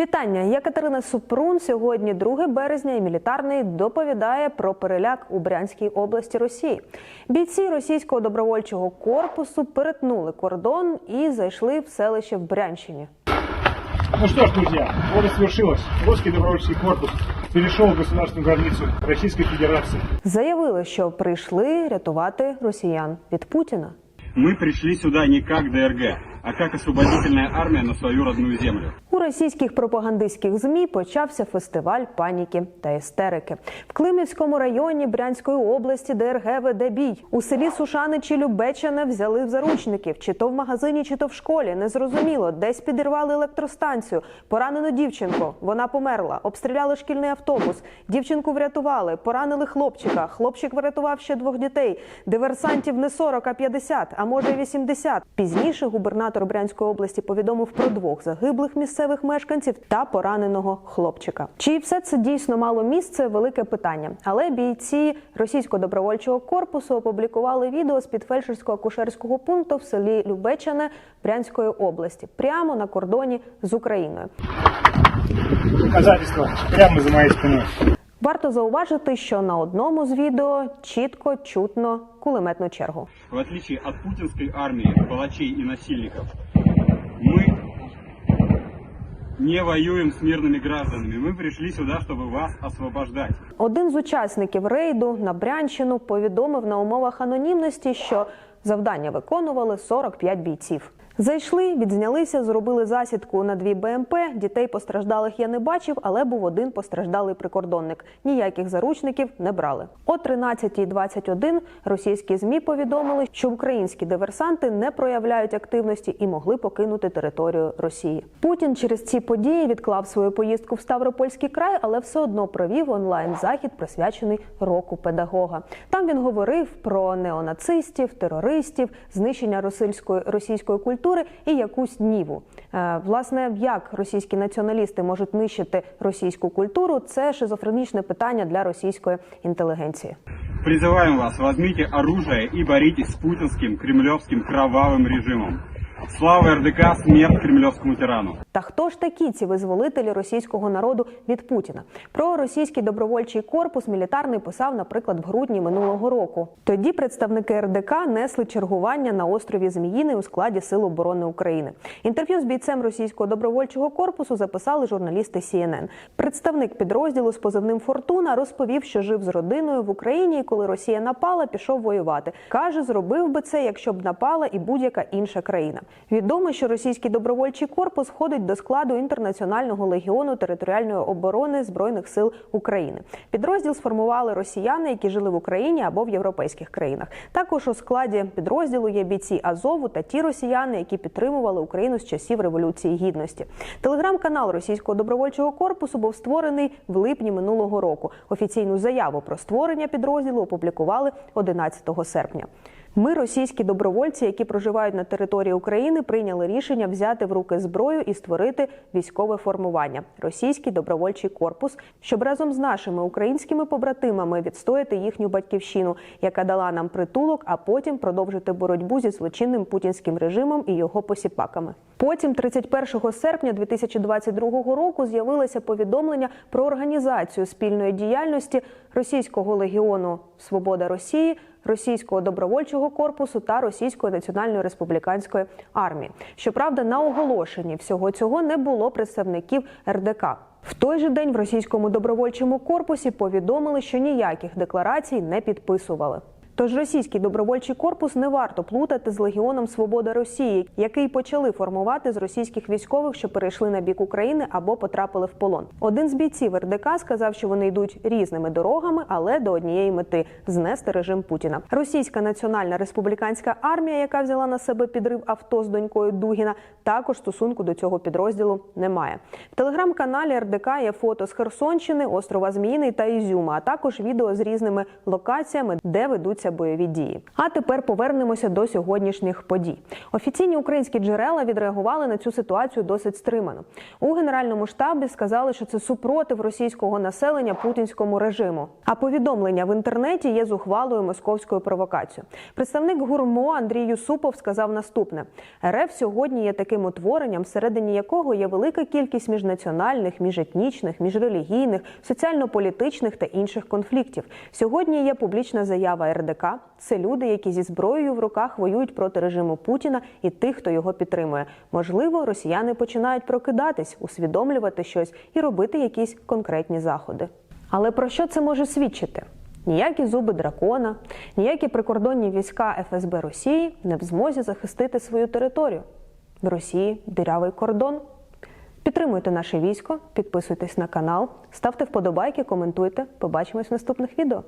Вітання! Я Катерина Супрун. Сьогодні 2 березня і мілітарний доповідає про переляк у Брянській області Росії. Бійці російського добровольчого корпусу перетнули кордон і зайшли в селище в Брянщині. Ну что ж, друзья, вот и свершилось. Русский добровольческий корпус перешел государственную границу Российской Федерации. Заявили, що прийшли рятувати росіян від Путіна. Мы пришли сюда не как ДРГ, а как освободительная армия на свою родную землю. У російських пропагандистських змі почався фестиваль паніки та істерики. В Климівському районі Брянської області ДРГ веде бій. У селі Сушани чи Любечане взяли в заручників, чи то в магазині, чи то в школі. Незрозуміло, десь підірвали електростанцію. Поранено дівчинку. Вона померла. Обстріляли шкільний автобус. Дівчинку врятували. Поранили хлопчика. Хлопчик врятував ще двох дітей. Диверсантів не 40, а 50, а може й 80. Пізніше губернатор Брянської області повідомив про двох загиблих місцевих мешканців та пораненого хлопчика. Чи все це дійсно мало місце? Велике питання. Але бійці російського добровольчого корпусу опублікували відео з під фельдшерсько-акушерського пункту в селі Любечане Брянської області, прямо на кордоні з Україною. Доказательства прямо за моей спиной. Варто зауважити, що на одному з відео чітко чутно кулеметну чергу. В отличие от путинской армии, палачей и насильников, мы не воюем с мирными гражданами. Мы пришли сюда, чтобы вас освобождать. Один з учасників рейду на Брянщину повідомив на умовах анонімності, що завдання виконували 45 бійців. Зайшли, відзнялися, зробили засідку на дві БМП. Дітей постраждалих я не бачив, але був один постраждалий прикордонник. Ніяких заручників не брали. О 13.21 російські змі повідомили, що українські диверсанти не проявляють активності і могли покинути територію Росії. Путін через ці події відклав свою поїздку в Ставропольський край, але все одно провів онлайн захід, присвячений року педагога. Там він говорив про неонацистів, терористів, знищення російської російської культури і якусь ніву. Е, Власне, як російські націоналісти можуть нищити російську культуру, це шизофренічне питання для російської інтелігенції. Призываем вас, возьмите оружие и боритесь с путинским кремлевским кровавым режимом. Слава РДК, смерть кремлевскому тирану. Та хто ж такі ці визволителі російського народу від Путіна? Про російський добровольчий корпус мілітарний писав, наприклад, в грудні минулого року. Тоді представники РДК несли чергування на острові Зміїний у складі Сил оборони України. Інтерв'ю з бійцем російського добровольчого корпусу записали журналісти CNN. Представник підрозділу з позивним Фортуна розповів, що жив з родиною в Україні, і коли Росія напала, пішов воювати. каже, зробив би це, якщо б напала і будь-яка інша країна. Відомо, що російський добровольчий корпус входить до складу інтернаціонального легіону територіальної оборони збройних сил України. Підрозділ сформували росіяни, які жили в Україні або в європейських країнах. Також у складі підрозділу є бійці Азову та ті росіяни, які підтримували Україну з часів революції гідності. Телеграм-канал російського добровольчого корпусу був створений в липні минулого року. Офіційну заяву про створення підрозділу опублікували 11 серпня. Ми, російські добровольці, які проживають на території України, прийняли рішення взяти в руки зброю і створити військове формування російський добровольчий корпус, щоб разом з нашими українськими побратимами відстояти їхню батьківщину, яка дала нам притулок, а потім продовжити боротьбу зі злочинним путінським режимом і його посіпаками. Потім, 31 серпня 2022 року, з'явилося повідомлення про організацію спільної діяльності російського легіону Свобода Росії. Російського добровольчого корпусу та Російської національної республіканської армії. Щоправда, на оголошенні всього цього не було представників РДК. В той же день в російському добровольчому корпусі повідомили, що ніяких декларацій не підписували. Тож російський добровольчий корпус не варто плутати з Легіоном Свобода Росії, який почали формувати з російських військових, що перейшли на бік України або потрапили в полон. Один з бійців РДК сказав, що вони йдуть різними дорогами, але до однієї мети знести режим Путіна. Російська національна республіканська армія, яка взяла на себе підрив авто з донькою Дугіна, також стосунку до цього підрозділу немає. В телеграм-каналі РДК є фото з Херсонщини, острова Зміїний та Ізюма, а також відео з різними локаціями, де ведуться почалися бойові дії. А тепер повернемося до сьогоднішніх подій. Офіційні українські джерела відреагували на цю ситуацію досить стримано. У генеральному штабі сказали, що це супротив російського населення путінському режиму. А повідомлення в інтернеті є зухвалою московською провокацією. Представник гурмо Андрій Юсупов сказав наступне: РФ сьогодні є таким утворенням, всередині якого є велика кількість міжнаціональних, міжетнічних, міжрелігійних, соціально-політичних та інших конфліктів. Сьогодні є публічна заява РДК. Це люди, які зі зброєю в руках воюють проти режиму Путіна і тих, хто його підтримує. Можливо, росіяни починають прокидатись, усвідомлювати щось і робити якісь конкретні заходи. Але про що це може свідчити? Ніякі зуби дракона, ніякі прикордонні війська ФСБ Росії не в змозі захистити свою територію. В Росії дирявий кордон. Підтримуйте наше військо, підписуйтесь на канал, ставте вподобайки, коментуйте. Побачимось в наступних відео.